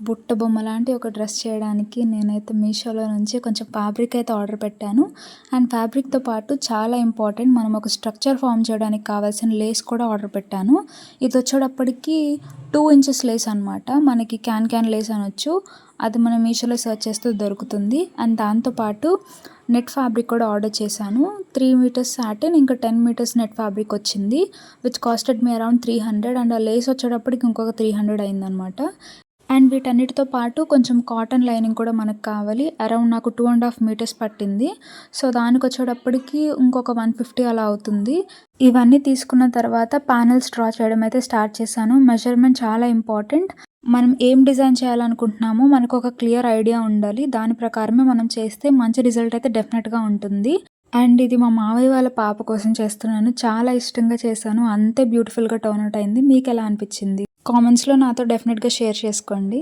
బుట్ట బొమ్మ లాంటి ఒక డ్రెస్ చేయడానికి నేనైతే మీషోలో నుంచి కొంచెం ఫ్యాబ్రిక్ అయితే ఆర్డర్ పెట్టాను. అండ్ ఫ్యాబ్రిక్తో పాటు చాలా ఇంపార్టెంట్ మనం ఒక స్ట్రక్చర్ ఫామ్ చేయడానికి కావాల్సిన లేస్ కూడా ఆర్డర్ పెట్టాను. ఇది వచ్చేటప్పటికి టూ ఇంచెస్ లేస్ అనమాట మనకి క్యాన్ క్యాన్ లేస్ అనొచ్చు. అది మనం మీషోలో సెర్చ్ చేస్తే దొరుకుతుంది. అండ్ దాంతోపాటు నెట్ ఫ్యాబ్రిక్ కూడా ఆర్డర్ చేశాను. త్రీ మీటర్స్ సాటిన్ ఇంకా టెన్ మీటర్స్ నెట్ ఫ్యాబ్రిక్ వచ్చింది. Which costed me around three hundred and uh lace వచ్చేటప్పటికి ఇంకొక త్రీ హండ్రెడ్ అయిందనమాట అండ్ వీటన్నిటితో పాటు కొంచెం కాటన్ లైనింగ్ కూడా మనకు కావాలి. అరౌండ్ నాకు టూ అండ్ హాఫ్ మీటర్స్ పట్టింది. సో దానికి వచ్చేటప్పటికి ఇంకొక వన్ ఫిఫ్టీ అలా అవుతుంది. ఇవన్నీ తీసుకున్న తర్వాత ప్యానెల్స్ డ్రా చేయడం అయితే స్టార్ట్ చేశాను. మెజర్మెంట్ చాలా ఇంపార్టెంట్ మనం ఏం డిజైన్ చేయాలనుకుంటున్నామో మనకు ఒక క్లియర్ ఐడియా ఉండాలి. దాని ప్రకారమే మనం చేస్తే మంచి రిజల్ట్ అయితే డెఫినెట్గా ఉంటుంది. అండ్ ఇది మా మావయ్య వాళ్ళ పాప కోసం చేస్తున్నాను. చాలా ఇష్టంగా చేశాను. అంతే బ్యూటిఫుల్గా టర్న్ అవుట్ అయింది. మీకు ఎలా అనిపించింది? కామెంట్స్లో నాతో డెఫినెట్గా షేర్ చేసుకోండి.